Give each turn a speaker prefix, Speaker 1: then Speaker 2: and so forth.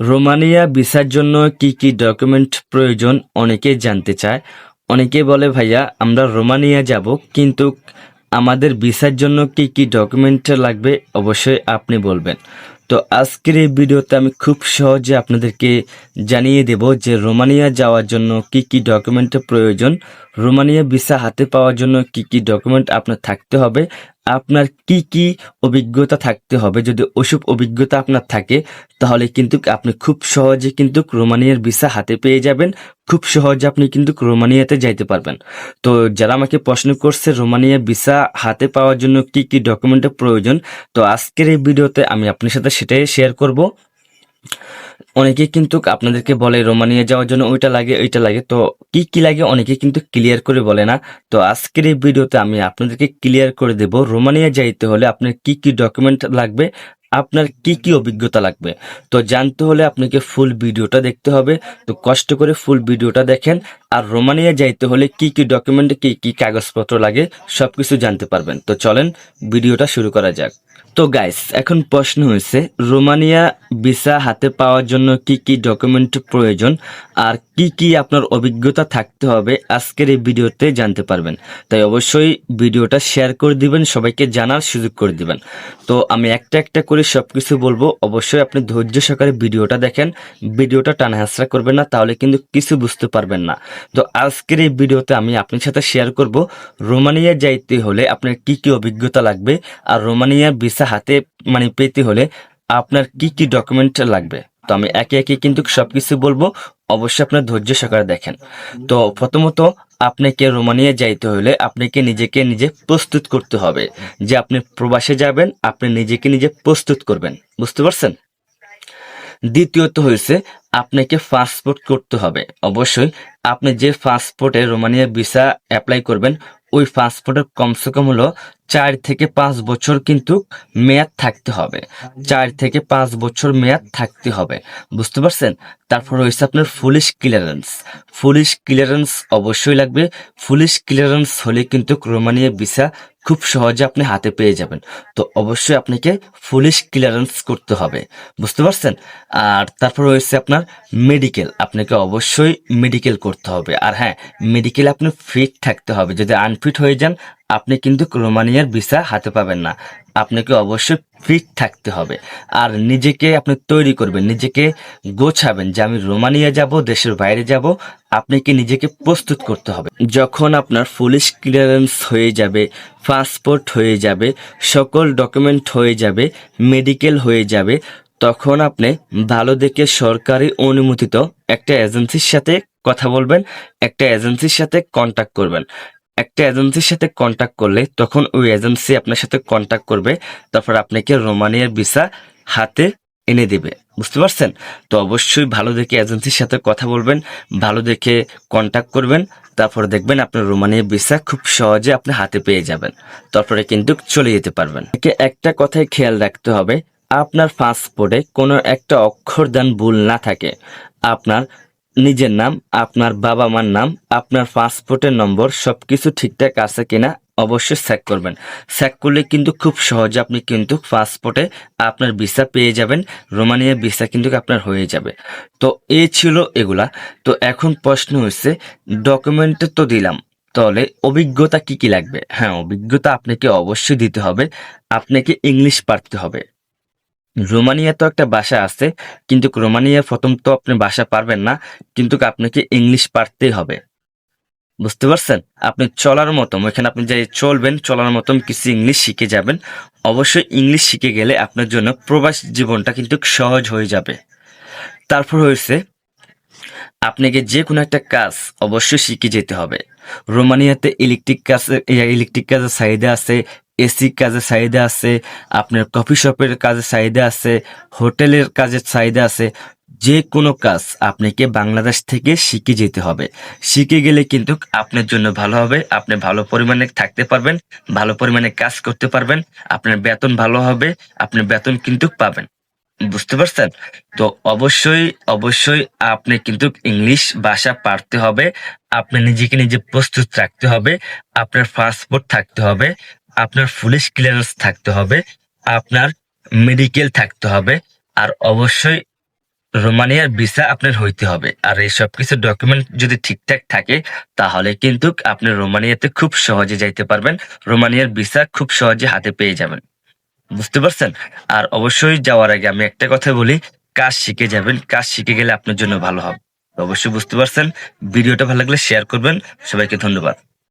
Speaker 1: Romania ভিসার জন্য কি কি ডকুমেন্ট প্রয়োজন অনেকেই জানতে চায়। অনেকে বলে, ভাইয়া, আমরা রোমানিয়া যাব, কিন্তু আমাদের ভিসার জন্য কি কি ডকুমেন্ট লাগবে অবশ্যই আপনি বলবেন। তো আজকের এই ভিডিওতে আমি খুব সহজে আপনাদেরকে জানিয়ে দেব যে রোমানিয়া যাওয়ার জন্য কি কি ডকুমেন্টের প্রয়োজন, রোমানিয়া ভিসা হাতে পাওয়ার জন্য কি কি ডকুমেন্ট আপনার থাকতে হবে আপনার কি কি অভিজ্ঞতা থাকতে হবে? যদি ওসব অভিজ্ঞতা আপনার থাকে, তাহলে কিন্তু আপনি খুব সহজে কিন্তু রোমানিয়ার ভিসা হাতে পেয়ে যাবেন। খুব সহজে আপনি কিন্তু রোমানিয়াতে যাইতে পারবেন। তো যারা আমাকে প্রশ্ন করছে রোমানিয়া ভিসা হাতে পাওয়ার জন্য কি কি ডকুমেন্টের প্রয়োজন, তো আজকের এই ভিডিওতে আমি আপনার সাথে সেটাই শেয়ার করব। অনেকে কিন্তু আপনাদেরকে বলে, রোমানিয়া যাওয়ার জন্য ওইটা লাগে ওইটা লাগে। তো কি কি লাগে অনেকে কিন্তু ক্লিয়ার করে বলে না। তো আজকের এই ভিডিওতে আমি আপনাদেরকে ক্লিয়ার করে দেব, রোমানিয়া যাইতে হলে আপনার কি কি ডকুমেন্ট লাগবে, আপনার কি কি অভিজ্ঞতা লাগবে। তো জানতে হলে আপনাকে ফুল ভিডিওটা দেখতে হবে। তো কষ্ট করে ফুল ভিডিওটা দেখেন। আর রোমানিয়া যাইতে হলে কি কি ডকুমেন্ট কি কি কাগজপত্র লাগে সব কিছু জানতে পারবেন। তো চলেন, ভিডিওটা শুরু করা যাক। তো গাইস এখন প্রশ্ন হয়েছে, রোমানিয়া ভিসা হাতে পাওয়ার জন্য কি কি ডকুমেন্ট প্রয়োজন, আর কি কি আপনার অভিজ্ঞতা থাকতে হবে আজকের এই ভিডিওতে জানতে পারবেন। তাই অবশ্যই ভিডিওটা শেয়ার করে দিবেন, সবাইকে জানার সুযোগ করে দিবেন। তো আমি একটা একটা করে সব কিছু বলব, অবশ্যই আপনি ধৈর্য সহকারে ভিডিওটা দেখেন, ভিডিওটা টানা হাসরা করবেন না, তাহলে কিন্তু কিছু বুঝতে পারবেন না। তো আজকের এই ভিডিওতে আমি আপনার সাথে শেয়ার করব রোমানিয়া যাইতে হলে আপনার কি কি অভিজ্ঞতা লাগবে আর রোমানিয়ার ভিসা হাতে মানে পেতে হলে আপনার কি কি ডকুমেন্ট লাগবে। তো আমি একে একে কিন্তু সবকিছু বলব, অবশ্যই আপনার ধৈর্য সহকারে দেখেন। তো প্রথমত আপনাকে রোমানিয়া যাইতে হলে আপনাকে নিজেকে নিজে প্রস্তুত করতে হবে যে আপনি প্রবাসে যাবেন, আপনি নিজেকে নিজে প্রস্তুত করবেন। বুঝতে পারছেন? দ্বিতীয়ত হয়েছে, আপনাকে পাসপোর্ট করতে হবে। অবশ্যই আপনি যে পাসপোর্টে রোমানিয়া ভিসা অ্যাপ্লাই করবেন, ওই পাসপোর্টের কমসে কম হলো চার থেকে পাঁচ বছর কিন্তু মেয়াদ থাকতে হবে। চার থেকে পাঁচ বছর মেয়াদ থাকতে হবে। বুঝতে পারছেন? তারপর রয়েছে আপনার পুলিশ ক্লিয়ারেন্স পুলিশ ক্লিয়ারেন্স অবশ্যই লাগবে। পুলিশ ক্লিয়ারেন্স হলে কিন্তু রোমানিয়া ভিসা খুব সহজে আপনি হাতে পেয়ে যাবেন। তো অবশ্যই আপনাকে পুলিশ ক্লিয়ারেন্স করতে হবে। বুঝতে পারছেন? আর তারপর রয়েছে আপনার মেডিকেল আপনাকে অবশ্যই মেডিকেল করতে হবে। আর হ্যাঁ মেডিকেল আপনি ফিট থাকতে হবে। যদি আনফিট হয়ে যান আপনি কিন্তু রোমানিয়ার ভিসা হাতে পাবেন না। আপনাকে অবশ্যই ফিট থাকতে হবে। আর নিজেকে আপনি তৈরি করবেন, নিজেকে গোছাবেন যে আমি রোমানিয়া যাব, দেশের বাইরে যাব, আপনাকে নিজেকে প্রস্তুত করতে হবে। যখন আপনার পুলিশ ক্লিয়ারেন্স হয়ে যাবে, পাসপোর্ট হয়ে যাবে, সকল ডকুমেন্ট হয়ে যাবে, মেডিকেল হয়ে যাবে, তখন আপনি ভালো দেখে সরকারি অনুমোদিত একটা এজেন্সির সাথে কথা বলবেন, একটা এজেন্সির সাথে কন্ট্যাক্ট করবেন। একটা এজেন্সির সাথে কন্ট্যাক্ট করলে তখন ওই এজেন্সি আপনার সাথে কন্ট্যাক্ট করবে, তারপর আপনাকে রোমানিয়ার ভিসা হাতে এনে দেবে। বুঝতে পারছেন? তো অবশ্যই ভালো দেখে এজেন্সির সাথে কথা বলবেন, ভালো দেখে কন্ট্যাক্ট করবেন, তারপর দেখবেন আপনার রোমানিয়া ভিসা খুব সহজে আপনি হাতে পেয়ে যাবেন। তারপরে কিন্তু চলে যেতে পারবেন। একে একটা কথাই খেয়াল রাখতে হবে, আপনার পাসপোর্টে কোনো একটা অক্ষর দান ভুল না থাকে। আপনার নিজের নাম, আপনার বাবা মার নাম, আপনার পাসপোর্টের নম্বর সব কিছু ঠিকঠাক আছে কিনা অবশ্যই চেক করবেন। চেক করলে কিন্তু খুব সহজে আপনি কিন্তু পাসপোর্টে আপনার ভিসা পেয়ে যাবেন রোমানিয়া ভিসা কিন্তু আপনার হয়ে যাবে। তো এই ছিল এগুলা। তো এখন প্রশ্ন হচ্ছে ডকুমেন্ট তো দিলাম, তাহলে অভিজ্ঞতা কি কি লাগবে? হ্যাঁ অভিজ্ঞতা আপনাকে অবশ্যই দিতে হবে, আপনাকে ইংলিশ পারতে হবে। রোমানিয়া তো একটা ভাষা আছে, কিন্তু রোমানিয়া প্রথম তো আপনি ভাষা পারবেন না, কিন্তু আপনাকে ইংলিশ পারতেই হবে। বুঝতে পারছেন? আপনি চলার মতন ওইখানে আপনি যে চলবেন, চলার মতন কিছু ইংলিশ শিখে যাবেন। অবশ্যই ইংলিশ শিখে গেলে আপনার জন্য প্রবাস জীবনটা কিন্তু সহজ হয়ে যাবে। তারপর হয়েছে, আপনাকে যে কোনো একটা কাজ অবশ্যই শিখে যেতে হবে। রোমানিয়াতে ইলেকট্রিক কাজ ইলেকট্রিক কাজের চাহিদা আছে এসি কাজের চাহিদা আছে, আপনার কফি শপের কাজের চাহিদা আছে হোটেলের কাজের চাহিদা আছে যে কোনো কাজ আপনাকে বাংলাদেশ থেকে শিখে যেতে হবে। শিখে গেলে কিন্তু আপনার জন্য ভালো হবে, আপনি ভালো পরিমাণে থাকতে পারবেন, ভালো পরিমাণে কাজ করতে পারবেন, আপনার বেতন ভালো হবে, আপনি বেতন কিন্তু পাবেন। বুঝতে পারছেন? তো অবশ্যই অবশ্যই আপনি কিন্তু ইংলিশ ভাষা পারতে হবে, আপনি নিজেকে নিজে প্রস্তুত রাখতে হবে, আপনার পাসপোর্ট থাকতে হবে আপনার পুলিশ ক্লিয়ারেন্স থাকতে হবে, আপনার মেডিকেল থাকতে হবে, আর অবশ্যই রোমানিয়ার ভিসা আপনার হইতে হবে। আর এই সব কিছু ডকুমেন্ট যদি ঠিকঠাক থাকে, তাহলে কিন্তু আপনি রোমানিয়াতে খুব সহজে যাইতে পারবেন। রোমানিয়ার ভিসা খুব সহজে হাতে পেয়ে যাবেন। বুঝতে পারছেন? আর অবশ্যই যাওয়ার আগে আমি একটা কথা বলি, কাজ শিখে যাবেন। কাজ শিখে গেলে আপনার জন্য ভালো হবে। অবশ্যই বুঝতে পারছেন? ভিডিওটা ভালো লাগলে শেয়ার করবেন। সবাইকে ধন্যবাদ।